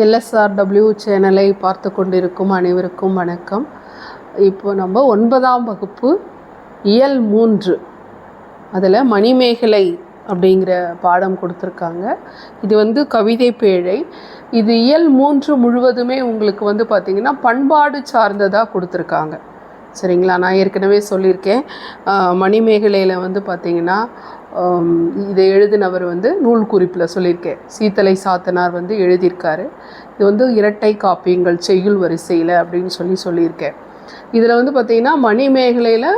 LSRW சேனலை பார்த்து கொண்டிருக்கும் அனைவருக்கும் வணக்கம். இப்போ நம்ம ஒன்பதாம் வகுப்பு இயல் மூன்று. அதில் மணிமேகலை அப்படிங்கிற பாடம் கொடுத்துருக்காங்க. இது வந்து கவிதை பேழை. இது இயல் மூன்று முழுவதுமே உங்களுக்கு வந்து பார்த்திங்கன்னா பண்பாடு சார்ந்ததாக கொடுத்துருக்காங்க. சரிங்களா? நான் ஏற்கனவே சொல்லியிருக்கேன். மணிமேகலையில் வந்து பார்த்திங்கன்னா இதை எழுதினவர் வந்து நூல் குறிப்பில் சொல்லியிருக்கேன். சீத்தலை சாத்தனார் வந்து எழுதியிருக்காரு. இது வந்து இரட்டை காப்பியங்கள் செய்யுள் வரிசையில் அப்படின்னு சொல்லி சொல்லியிருக்கேன். இதில் வந்து பார்த்திங்கன்னா மணிமேகலையில்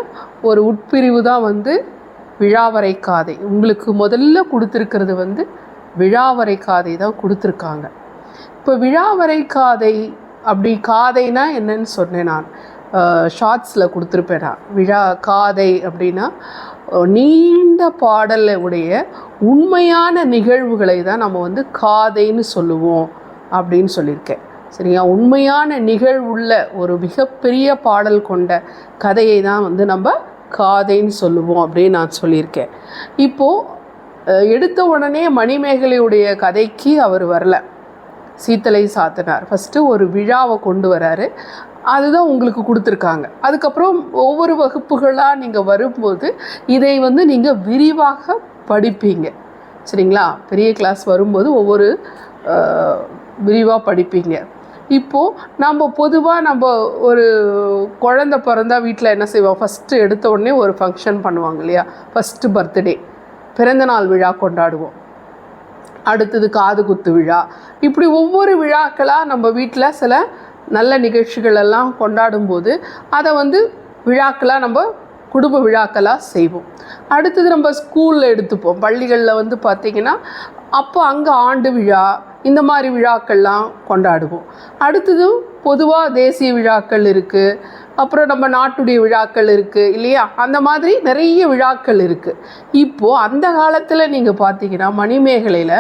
ஒரு உட்பிரிவு தான் வந்து விழாவரை காதை. உங்களுக்கு முதல்ல கொடுத்துருக்கிறது வந்து விழாவரை காதை தான் கொடுத்துருக்காங்க. இப்போ விழாவரை காதை அப்படி காதைனா என்னன்னு சொன்னேன் நான். ஷார்ட்ஸில் கொடுத்துருப்பேன் நான். விழா காதை அப்படின்னா நீண்ட பாடலை உடைய உண்மையான நிகழ்வுகளை தான் நம்ம வந்து காதைன்னு சொல்லுவோம் அப்படின்னு சொல்லியிருக்கேன். சரியா உண்மையான நிகழ்வுள்ள ஒரு மிகப்பெரிய பாடல் கொண்ட கதையை தான் வந்து நம்ம காதைன்னு சொல்லுவோம் அப்படின்னு நான் சொல்லியிருக்கேன். இப்போது எடுத்த உடனே மணிமேகலையுடைய கதைக்கு அவர் வரல. சீத்தலை சாத்தினார். ஃபஸ்ட்டு ஒரு விழாவை கொண்டு வராரு. அதுதான் உங்களுக்கு கொடுத்துருக்காங்க. அதுக்கப்புறம் ஒவ்வொரு வகுப்புகளாக நீங்கள் வரும்போது இதை வந்து நீங்கள் விரிவாக படிப்பீங்க. சரிங்களா? பெரிய கிளாஸ் வரும்போது ஒவ்வொரு விரிவாக படிப்பீங்க. இப்போது நம்ம பொதுவாக நம்ம ஒரு குழந்த பிறந்தா வீட்டில் என்ன செய்வோம்? ஃபஸ்ட்டு எடுத்த உடனே ஒரு ஃபங்க்ஷன் பண்ணுவாங்க இல்லையா? ஃபஸ்ட்டு பர்த்டே பிறந்தநாள் விழா கொண்டாடுவோம். அடுத்தது காது குத்து விழா. இப்படி ஒவ்வொரு விழாக்களாக நம்ம வீட்டில் சில நல்ல நிகழ்ச்சிகள் எல்லாம் கொண்டாடும்போது அதை வந்து விழாக்களாக நம்ம குடும்ப விழாக்களாக செய்வோம். அடுத்தது நம்ம ஸ்கூலில் எடுத்துப்போம். பள்ளிகளில் வந்து பார்த்திங்கன்னா அப்போ அங்கே ஆண்டு விழா இந்த மாதிரி விழாக்கள்லாம் கொண்டாடுவோம். அடுத்தது பொதுவாக தேசிய விழாக்கள் இருக்குது அப்புறம் நம்ம நாட்டுடைய விழாக்கள் இருக்குது இல்லையா? அந்த மாதிரி நிறைய விழாக்கள் இருக்குது இப்போது அந்த காலத்தில் நீங்கள் பார்த்தீங்கன்னா மணிமேகலையில்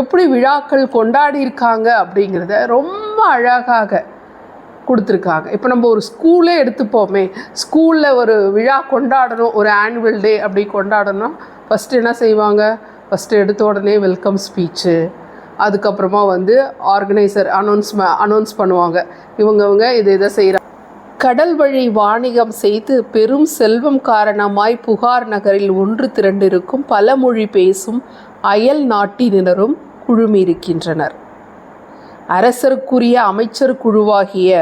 எப்படி விழாக்கள் கொண்டாடி இருக்காங்க அப்படிங்கிறத ரொம்ப அழகாக கொடுத்துருக்காங்க. இப்போ நம்ம ஒரு ஸ்கூலே எடுத்துப்போமே. ஸ்கூலில் ஒரு விழா கொண்டாடணும் ஒரு ஆனுவல் டே அப்படி கொண்டாடணும். ஃபஸ்ட்டு என்ன செய்வாங்க? ஃபஸ்ட்டு எடுத்த உடனே வெல்கம் ஸ்பீச்சு அதுக்கப்புறமா வந்து ஆர்கனைசர் அனௌன்ஸ் அனௌன்ஸ் பண்ணுவாங்க. இவங்கவங்க இதை இதை செய்கிறாங்க கடல் வழி வாணிகம் செய்து பெரும் செல்வம் காரணமாய் புகார் நகரில் ஒன்று திரண்டிருக்கும் பல மொழி பேசும் அயல் நாட்டினரும் குழுமியிருக்கின்றனர். அரசருக்குரிய அமைச்சர் குழுவாகிய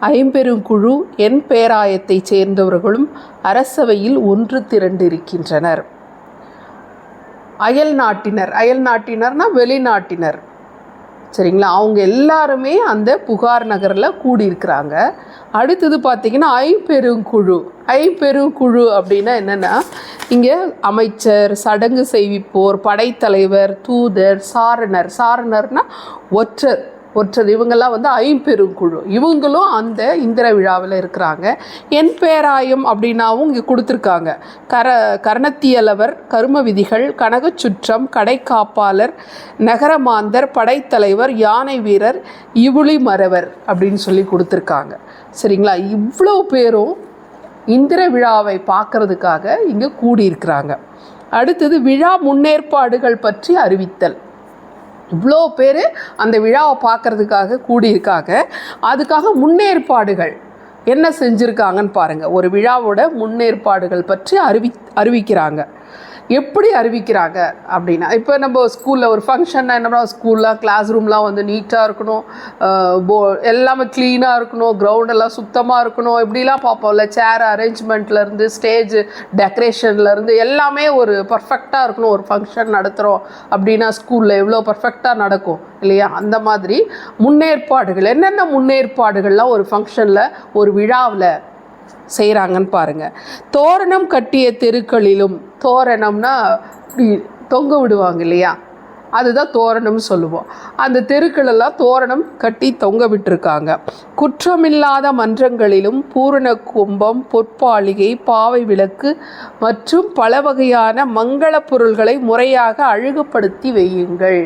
ஐம்பெருங்குழு என் பேராயத்தைச் சேர்ந்தவர்களும் அரசவையில் ஒன்று திரண்டிருக்கின்றனர். அயல் நாட்டினர். அயல் நாட்டினர்னா வெளிநாட்டினர். சரிங்களா? அவங்க எல்லாருமே அந்த புகார் நகரில் கூடியிருக்கிறாங்க. அடுத்தது பார்த்திங்கன்னா ஐம்பெருங்குழு ஐம்பெருங்குழு அப்படின்னா என்னென்னா இங்கே அமைச்சர் சடங்கு செய்விப்போர் படைத்தலைவர் தூதர் சாரணர். சாரணர்னா ஒற்றர். ஒற்றர் இவங்கெல்லாம் வந்து ஐம்பெருங்குழு. இவங்களும் அந்த இந்திர விழாவில் இருக்கிறாங்க. என் பேராயம் அப்படின்னாவும் இங்கே கொடுத்துருக்காங்க. கர கரணத்தியலவர் கரும விதிகள் கனகச்சுற்றம் கடைக்காப்பாளர் நகரமாந்தர் படைத்தலைவர் யானை வீரர் இவுளி மறவர் அப்படின்னு சொல்லி கொடுத்துருக்காங்க. சரிங்களா? இவ்வளோ பேரும் இந்திர விழாவை பார்க்கறதுக்காக இங்கே கூடியிருக்கிறாங்க. அடுத்தது விழா முன்னேற்பாடுகள் பற்றி அறிவித்தல். இவ்வளோ பேர் அந்த விழாவை பார்க்கறதுக்காக கூடியிருக்காங்க. அதுக்காக முன்னேற்பாடுகள் என்ன செஞ்சுருக்காங்கன்னு பாருங்கள் ஒரு விழாவோட முன்னேற்பாடுகள் பற்றி அறிவி அறிவிக்கிறாங்க. எப்படி அறிவிக்கிறாங்க அப்படின்னா இப்போ நம்ம ஸ்கூலில் ஒரு ஃபங்க்ஷன்னா என்ன ஸ்கூலில் கிளாஸ் ரூம்லாம் வந்து நீட்டாக இருக்கணும். போ எல்லாமே க்ளீனாக இருக்கணும். ground எல்லாம் சுத்தமாக இருக்கணும். இப்படிலாம் பார்ப்போம்ல சேர் அரேஞ்ச்மெண்ட்லேருந்து ஸ்டேஜ் டெக்கரேஷன்லேருந்து எல்லாமே ஒரு பர்ஃபெக்டாக இருக்கணும். ஒரு ஃபங்க்ஷன் நடத்துகிறோம் அப்படின்னா ஸ்கூலில் எவ்வளோ பர்ஃபெக்டாக நடக்கும் இல்லையா? அந்த மாதிரி முன்னேற்பாடுகள் என்னென்ன முன்னேற்பாடுகள்லாம் ஒரு ஃபங்க்ஷனில் ஒரு விழாவில் செய்கிறாங்கன்னு பாருங்கள் தோரணம் கட்டிய தெருக்களிலும் தோரணம்னா இப்படி தொங்க விடுவாங்க இல்லையா? அதுதான் தோரணம்னு சொல்லுவோம். அந்த தெருக்களெல்லாம் தோரணம் கட்டி தொங்க விட்டுருக்காங்க. குற்றமில்லாத மன்றங்களிலும் பூரண கும்பம் பொற்பாளிகை பாவை விளக்கு மற்றும் பல வகையான மங்கள பொருள்களை முறையாக அழகுபடுத்தி வையுங்கள்.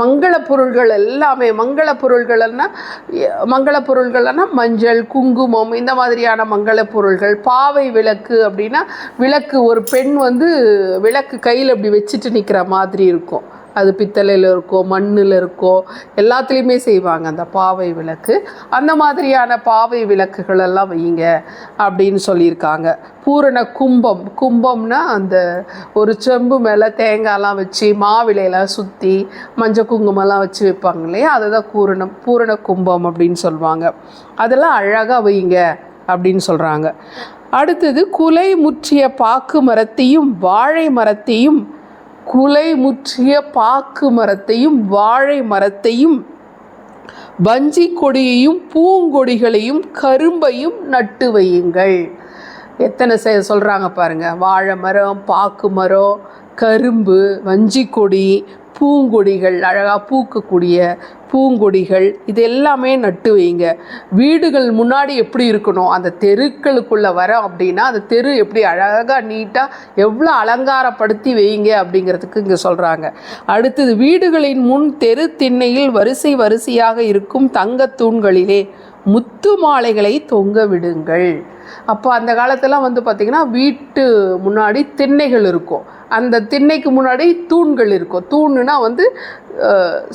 மங்கள பொருள்கள் எல்லாமே மங்கள பொருள்கள்னா மங்கள பொருள்கள்னா மஞ்சள் குங்குமம் இந்த மாதிரியான மங்கள பொருள்கள் பாவை விளக்கு அப்படின்னா விளக்கு ஒரு பெண் வந்து விளக்கு கையில் அப்படி வச்சுட்டு நிற்கிற மாதிரி இருக்கும். அது பித்தளையில் இருக்கோ மண்ணில் இருக்கோ எல்லாத்துலேயுமே செய்வாங்க அந்த பாவை விளக்கு. அந்த மாதிரியான பாவை விளக்குகளெல்லாம் வையுங்க அப்படின்னு சொல்லியிருக்காங்க. பூரண கும்பம். கும்பம்னா அந்த ஒரு செம்பு மேலே தேங்காய்லாம் வச்சு மாவிலையெல்லாம் சுற்றி மஞ்சள் குங்குமம்லாம் வச்சு வைப்பாங்க இல்லையா? அதை தான் பூரணம் பூரண கும்பம் அப்படின்னு சொல்லுவாங்க. அதெல்லாம் அழகாக வையுங்க அப்படின்னு சொல்கிறாங்க அடுத்தது குலை முற்றிய பாக்கு மரத்தையும் வாழை மரத்தையும் குலை முற்றிய பாக்கு மரத்தையும் வாழை மரத்தையும் வஞ்சி கொடியையும் பூங்கொடிகளையும் கரும்பையும் நட்டு வையுங்கள். எத்தனை செ சொல்கிறாங்க பாருங்கள் வாழை மரம் பாக்கு மரம் கரும்பு வஞ்சிக்கொடி பூங்கொடிகள் அழகாக பூக்கக்கூடிய பூங்கொடிகள் இது எல்லாமே நட்டு வைங்க. வீடுகள் முன்னாடி எப்படி இருக்கணும்? அந்த தெருக்களுக்குள்ளே வரோம் அப்படின்னா அந்த தெரு எப்படி அழகாக நீட்டாக எவ்வளோ அலங்காரப்படுத்தி வைங்க அப்படிங்கிறதுக்கு இங்கே சொல்கிறாங்க அடுத்தது வீடுகளின் முன் தெரு திண்ணையில் வரிசை வரிசையாக இருக்கும் தங்கத் தூண்களிலே முத்து மாலைகளை தொங்க விடுங்கள். அப்போ அந்த காலத்தெல்லாம் வந்து பார்த்திங்கன்னா வீட்டு முன்னாடி திண்ணைகள் இருக்கும். அந்த திண்ணைக்கு முன்னாடி தூண்கள் இருக்கும். தூண்னா வந்து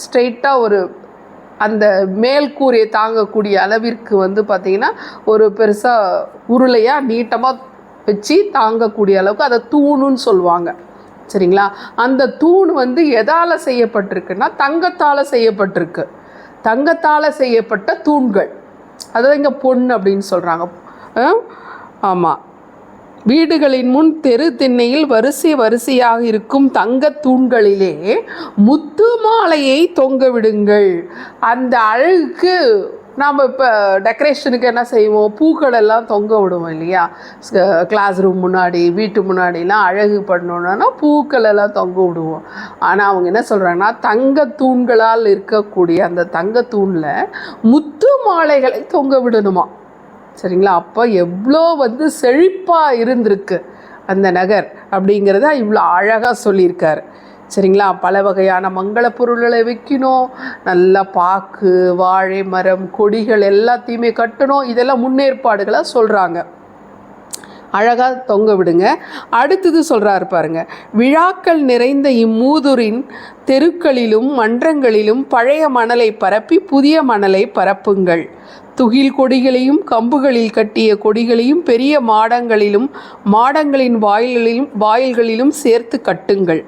ஸ்ட்ரெயிட்டாக ஒரு அந்த மேல் கூரையை தாங்கக்கூடிய அளவிற்கு வந்து பார்த்திங்கன்னா ஒரு பெருசாக உருளையாக நீட்டமாக வச்சு தாங்கக்கூடிய அளவுக்கு அதை தூணுன்னு சொல்லுவாங்க. சரிங்களா? அந்த தூண் வந்து எதால் செய்யப்பட்டிருக்குன்னா தங்கத்தால் செய்யப்பட்டிருக்கு. தங்கத்தால் செய்யப்பட்ட தூண்கள். அதை இங்கே பொண்ணு அப்படின்னு சொல்கிறாங்க ஆமாம் வீடுகளின் முன் தெரு திண்ணையில் வரிசை வரிசையாக இருக்கும் தங்க தூண்களிலே முத்து மாலையை தொங்க விடுங்கள். அந்த அழகுக்கு நாம் இப்போ டெக்கரேஷனுக்கு என்ன செய்வோம்? பூக்கள் எல்லாம் தொங்க விடுவோம் இல்லையா? கிளாஸ் ரூம் முன்னாடி வீட்டு முன்னாடிலாம் அழகு பண்ணணுன்னா பூக்கள் எல்லாம் தொங்க விடுவோம். ஆனால் அவங்க என்ன சொல்கிறாங்கன்னா தங்க தூண்களால் இருக்கக்கூடிய அந்த தங்க தூணில் முத்து மாலைகளை தொங்க விடணுமா? சரிங்களா? அப்போ எவ்வளோ வந்து செழிப்பாக இருந்திருக்கு அந்த நகர் அப்படிங்கிறத இவ்வளோ அழகாக சொல்லியிருக்காரு. சரிங்களா? பல வகையான மங்கள பொருள்களை வைக்கணும் நல்லா பாக்கு வாழை மரம் கொடிகள் எல்லாத்தையுமே கட்டணும் இதெல்லாம் முன்னேற்பாடுகளாக சொல்கிறாங்க அழகாக தொங்க விடுங்க. அடுத்தது சொல்கிறாரு பாருங்க. விழாக்கள் நிறைந்த இம்மூதுரின் தெருக்களிலும் மன்றங்களிலும் பழைய மணலை பரப்பி புதிய மணலை பரப்புங்கள். துகில் கொடிகளையும் கம்புகளில் கட்டிய கொடிகளையும் பெரிய மாடங்களிலும் மாடங்களின் வாயில்களிலும் வாயில்களிலும் சேர்த்து கட்டுங்கள்.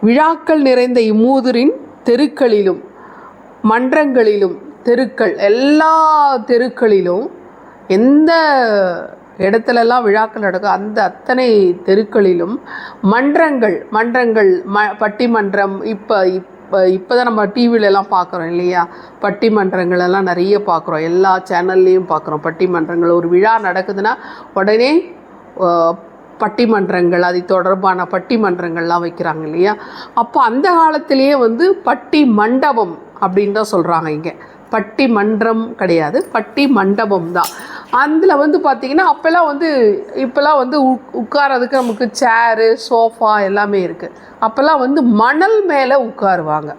விழாக்கள் நிறைந்த இம்மூதரின் தெருக்களிலும் மன்றங்களிலும் தெருக்கள் எல்லா தெருக்களிலும் எந்த இடத்துலலாம் விழாக்கள் நடக்கும் அந்த அத்தனை தெருக்களிலும் மன்றங்கள் மன்றங்கள் ம பட்டிமன்றம் இப்போ இப்போ இப்போ தான் நம்ம டிவிலெலாம் பார்க்குறோம் இல்லையா? பட்டிமன்றங்கள் எல்லாம் நிறைய பார்க்குறோம் எல்லா சேனல்லையும் பார்க்குறோம் பட்டிமன்றங்கள் ஒரு விழா நடக்குதுன்னா உடனே பட்டிமன்றங்கள் அது தொடர்பான பட்டிமன்றங்கள்லாம் வைக்கிறாங்க இல்லையா? அப்போ அந்த காலத்திலேயே வந்து பட்டி மண்டபம் அப்படின்னு தான் சொல்கிறாங்க இங்கே. பட்டி மன்றம் கிடையாது. பட்டி மண்டபம் தான். அதில் வந்து பார்த்திங்கன்னா அப்போல்லாம் வந்து இப்போல்லாம் வந்து உக் உட்காரதுக்கு நமக்கு சேரு சோஃபா எல்லாமே இருக்குது அப்போல்லாம் வந்து மணல் மேலே உட்காருவாங்க.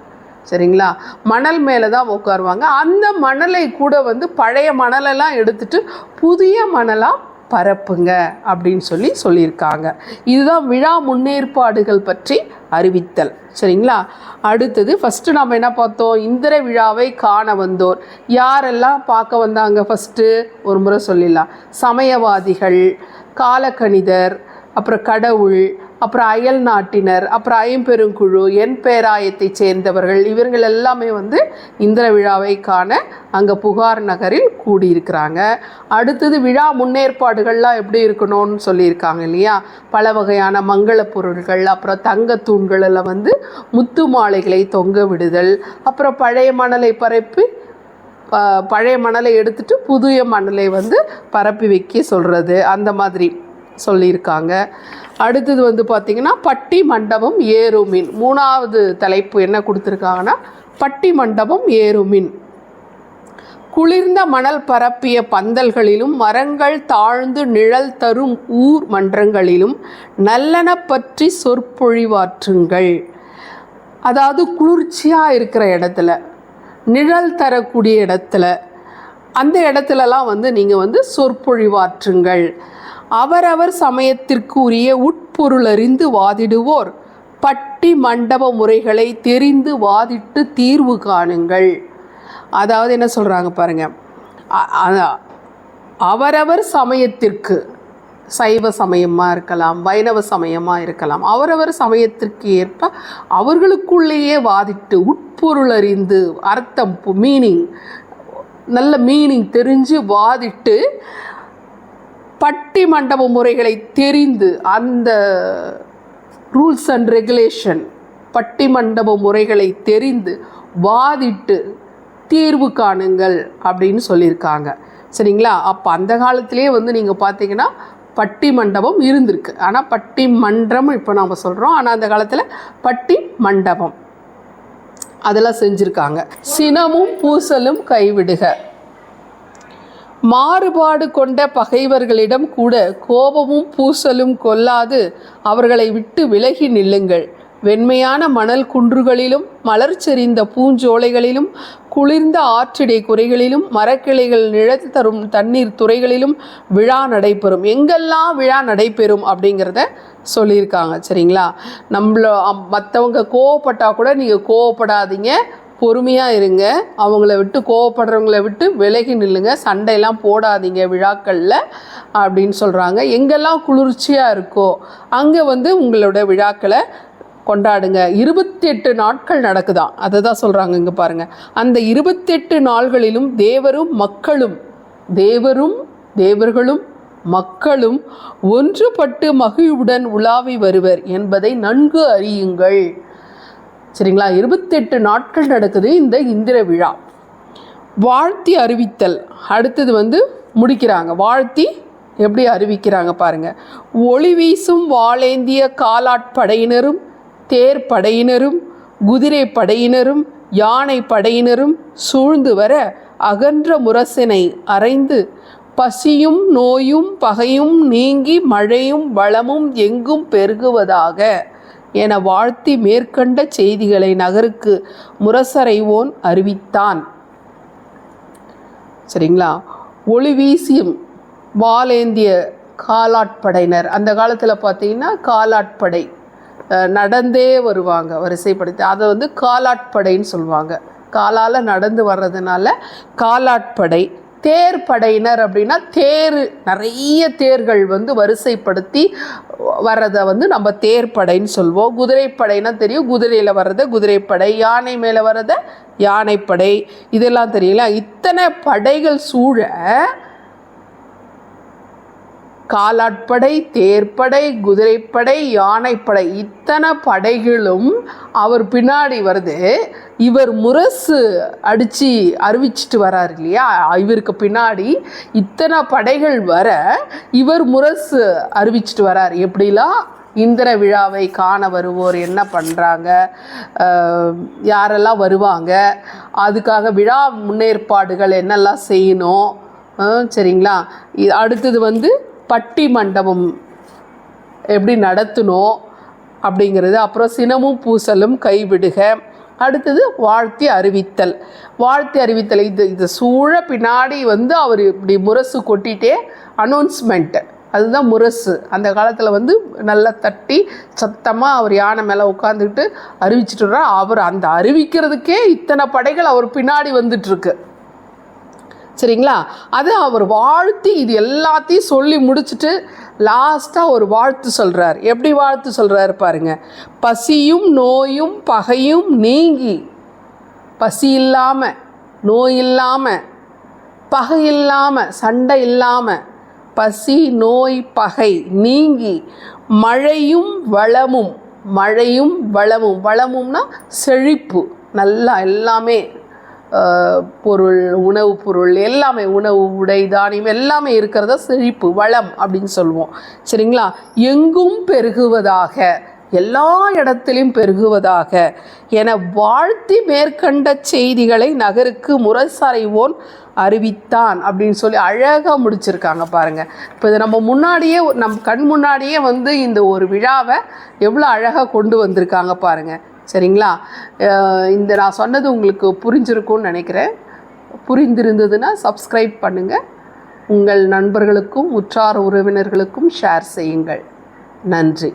சரிங்களா? மணல் மேலே தான் உட்காருவாங்க. அந்த மணலை கூட வந்து பழைய மணலெல்லாம் எடுத்துட்டு புதிய மணலாக பரப்புங்க அப்படின்னு சொல்லி சொல்லியிருக்காங்க. இதுதான் விழா முன்னேற்பாடுகள் பற்றி அறிவித்தல். சரிங்களா? அடுத்தது ஃபஸ்ட்டு நம்ம என்ன பார்த்தோம்? இந்திர விழாவை காண வந்தோர். யாரெல்லாம் பார்க்க வந்தாங்க ஃபஸ்ட்டு ஒரு முறை சொல்லிடலாம். சமயவாதிகள் காலக்கணிதர் அப்புறம் கடவுள் அப்புறம் அயல் நாட்டினர் அப்புறம் ஐம்பெருங்குழு என் பேராயத்தை சேர்ந்தவர்கள் இவர்கள் எல்லாமே வந்து இந்திர விழாவை காண அங்கே புகார் நகரில் கூடியிருக்கிறாங்க. அடுத்தது விழா முன்னேற்பாடுகள்லாம் எப்படி இருக்கணும்னு சொல்லியிருக்காங்க இல்லையா? பல வகையான மங்கள பொருட்கள் அப்புறம் தங்க தூண்களில் வந்து முத்து மாலைகளை தொங்க விடுதல் அப்புறம் பழைய மணலை பரப்பி பழைய மணலை எடுத்துட்டு புதிய மணலை வந்து பரப்பி வைக்க சொல்கிறது அந்த மாதிரி. சொல்லியிருக்காங்க. அடுத்தது வந்து பார்த்திங்கன்னா பட்டி மண்டபம் ஏறுமின். மூணாவது தலைப்பு என்ன கொடுத்துருக்காங்கன்னா பட்டி மண்டபம் ஏறுமின். குளிர்ந்த மணல் பரப்பிய பந்தல்களிலும் மரங்கள் தாழ்ந்து நிழல் தரும் ஊர் மன்றங்களிலும் நல்லன பற்றி சொற்பொழிவாற்றுங்கள். அதாவது குளிர்ச்சியாக இருக்கிற இடத்துல நிழல் தரக்கூடிய இடத்துல அந்த இடத்துலலாம் வந்து நீங்கள் வந்து சொற்பொழிவாற்றுங்கள். அவரவர் சமயத்திற்கு உரிய உட்பொருளறிந்து வாதிடுவோர். பட்டி மண்டப முறைகளை தெரிந்து வாதிட்டு தீர்வு காணுங்கள். அதாவது என்ன சொல்கிறாங்க பாருங்க. அவரவர் சமயத்திற்கு சைவ சமயமாக இருக்கலாம் வைணவ சமயமாக இருக்கலாம் அவரவர் சமயத்திற்கு ஏற்ப அவர்களுக்குள்ளேயே வாதிட்டு உட்பொருள் அறிந்து அர்த்தம் மீனிங் நல்ல மீனிங் தெரிஞ்சு வாதிட்டு பட்டி மண்டப முறைகளை தெரிந்து அந்த ரூல்ஸ் அண்ட் ரெகுலேஷன் பட்டி மண்டப முறைகளை தெரிந்து வாதிட்டு தீர்வு காணுங்கள் அப்படின்னு சொல்லியிருக்காங்க. சரிங்களா? அப்போ அந்த காலத்திலே வந்து நீங்கள் பார்த்தீங்கன்னா பட்டி மண்டபம் இருந்திருக்கு. ஆனால் பட்டி மன்றம் இப்போ நம்ம சொல்கிறோம் ஆனால் அந்த காலத்தில் பட்டி மண்டபம் அதெல்லாம் செஞ்சுருக்காங்க. சினமும் பூசலும் கைவிடுக. மாறுபாடு கொண்ட பகைவர்களிடம் கூட கோபமும் பூசலும் கொல்லாது அவர்களை விட்டு விலகி நில்லுங்கள். வெண்மையான மணல் குன்றுகளிலும் மலர் செறிந்த பூஞ்சோலைகளிலும் குளிர்ந்த ஆற்றிடை குறைகளிலும் மரக்கிளைகள் நிழல் தரும் தண்ணீர் துறைகளிலும் விழா நடைபெறும். எங்கெல்லாம் விழா நடைபெறும் அப்படிங்கிறத சொல்லியிருக்காங்க சரிங்களா? நம்மள மற்றவங்க கோவப்பட்டால் கூட நீங்கள் கோவப்படாதீங்க. பொறுமையாக இருங்க. அவங்கள விட்டு கோவப்படுறவங்கள விட்டு விலகி நில்லுங்க. சண்டையெல்லாம் போடாதீங்க விழாக்களில் அப்படின்னு சொல்கிறாங்க எங்கெல்லாம் குளிர்ச்சியாக இருக்கோ அங்கே வந்து உங்களோட விழாக்களை கொண்டாடுங்க. இருபத்தெட்டு நாட்கள் நடக்குதான் அதை தான் சொல்கிறாங்க இங்கே பாருங்கள் அந்த இருபத்தெட்டு நாள்களிலும் தேவரும் மக்களும் தேவரும் தேவர்களும் மக்களும் ஒன்றுபட்டு மகிழ்வுடன் உலாவி வருவர் என்பதை நன்கு அறியுங்கள். சரிங்களா? இருபத்தெட்டு நாட்கள் நடக்குது இந்த இந்திர விழா. வாழ்த்தி அறிவித்தல். அடுத்தது வந்து முடிக்கிறாங்க. வாழ்த்தி எப்படி அறிவிக்கிறாங்க பாருங்கள் ஒளி வீசும் வாளேந்திய காலாட்படையினரும் தேர் படையினரும் குதிரை படையினரும் யானை படையினரும் சூழ்ந்து வர அகன்ற முரசினை அறைந்து பசியும் நோயும் பகையும் நீங்கி மழையும் வளமும் எங்கும் பெருகுவதாக. என வாழ்த்தி மேற்கண்ட செய்திகளை நகருக்கு முரசறைவோன் அறிவித்தான். சரிங்களா? ஒளி வீசியும் வாலேந்திய காலாட்படையினர். அந்த காலத்தில் பார்த்தீங்கன்னா காலாட்படை நடந்தே வருவாங்க. வரிசைப்படுத்தி அதை வந்து காலாட்படைன்னு சொல்லுவாங்க காலால் நடந்து வர்றதுனால காலாட்படை தேர் படையினர் அப்படின்னா தேர். நிறைய தேர்கள் வந்து வரிசைப்படுத்தி வர்றதை வந்து நம்ம தேர் படைன்னு சொல்வோம். குதிரைப்படைனா தெரியும். குதிரையில் வர்றதை குதிரைப்படை யானை மேலே வர்றதை யானைப்படை. இதெல்லாம் தெரியல. இத்தனை படைகள் சூழ காலாட்படை தேர்ப்படை குதிரைப்படை யானைப்படை இத்தனை படைகளும் அவர் பின்னாடி வருது. இவர் முரசு அடித்து அறிவிச்சிட்டு வரார் இல்லையா? இவருக்கு பின்னாடி இத்தனை படைகள் வர இவர் முரசு அறிவிச்சிட்டு வரார். எப்படிலாம் இந்திர விழாவை காண வருவோர் என்ன பண்ணுறாங்க யாரெல்லாம் வருவாங்க? அதுக்காக விழா முன்னேற்பாடுகள் என்னெல்லாம் செய்யணும்? சரிங்களா? அடுத்தது வந்து பட்டி மண்டபம் எப்படி நடத்தணும் அப்படிங்கிறது அப்புறம் சினமும் பூசலும் கைவிடுக. அடுத்தது வாழ்த்தி அறிவித்தல். வாழ்த்தி அறிவித்தல் இது இது சூழ பின்னாடி வந்து அவர் இப்படி முரசு கொட்டிகிட்டே அனௌன்ஸ்மெண்ட்டு அதுதான் முரசு. அந்த காலத்தில் வந்து நல்லா தட்டி சத்தமாக அவர் யானை மேலே உட்காந்துக்கிட்டு அறிவிச்சிட்டு அவர் அந்த அறிவிக்கிறதுக்கே இத்தனை படைகள் அவர் பின்னாடி வந்துட்டுருக்கு சரிங்களா? அது அவர் வாழ்த்தி இது எல்லாத்தையும் சொல்லி முடிச்சுட்டு லாஸ்ட்டாக ஒரு வாழ்த்து சொல்கிறார் எப்படி வாழ்த்து சொல்கிறாரு பாருங்க. பசியும் நோயும் பகையும் நீங்கி பசி இல்லாமல் நோய் இல்லாமல் பகை இல்லாமல் சண்டை இல்லாமல் பசி நோய் பகை நீங்கி மழையும் வளமும் மழையும் வளமும் வளமும்னா செழிப்பு நல்லா எல்லாமே பொருள் உணவு பொருள் எல்லாமே உணவு உடை தானியம் எல்லாமே இருக்கிறத செழிப்பு வளம் அப்படின்னு சொல்லுவோம். சரிங்களா? எங்கும் பெருகுவதாக எல்லா இடத்திலும் பெருகுவதாக என வாழ்த்தி மேற்கண்ட செய்திகளை நகருக்கு முரசறைவோன் அறிவித்தான் அப்படின்னு சொல்லி அழகாக முடிச்சிருக்காங்க பாருங்க. இப்போ இது நம்ம முன்னாடியே நம் கண் முன்னாடியே வந்து இந்த ஒரு விழாவை எவ்வளோ அழகாக கொண்டு வந்திருக்காங்க பாருங்கள் சரிங்களா? இந்த நான் சொன்னது உங்களுக்கு புரிஞ்சிருக்கும்னு நினைக்கிறேன். புரிந்திருந்ததுன்னா சப்ஸ்கிரைப் பண்ணுங்கள் உங்கள் நண்பர்களுக்கும் உற்றார் உறவினர்களுக்கும் ஷேர் செய்யுங்கள். நன்றி.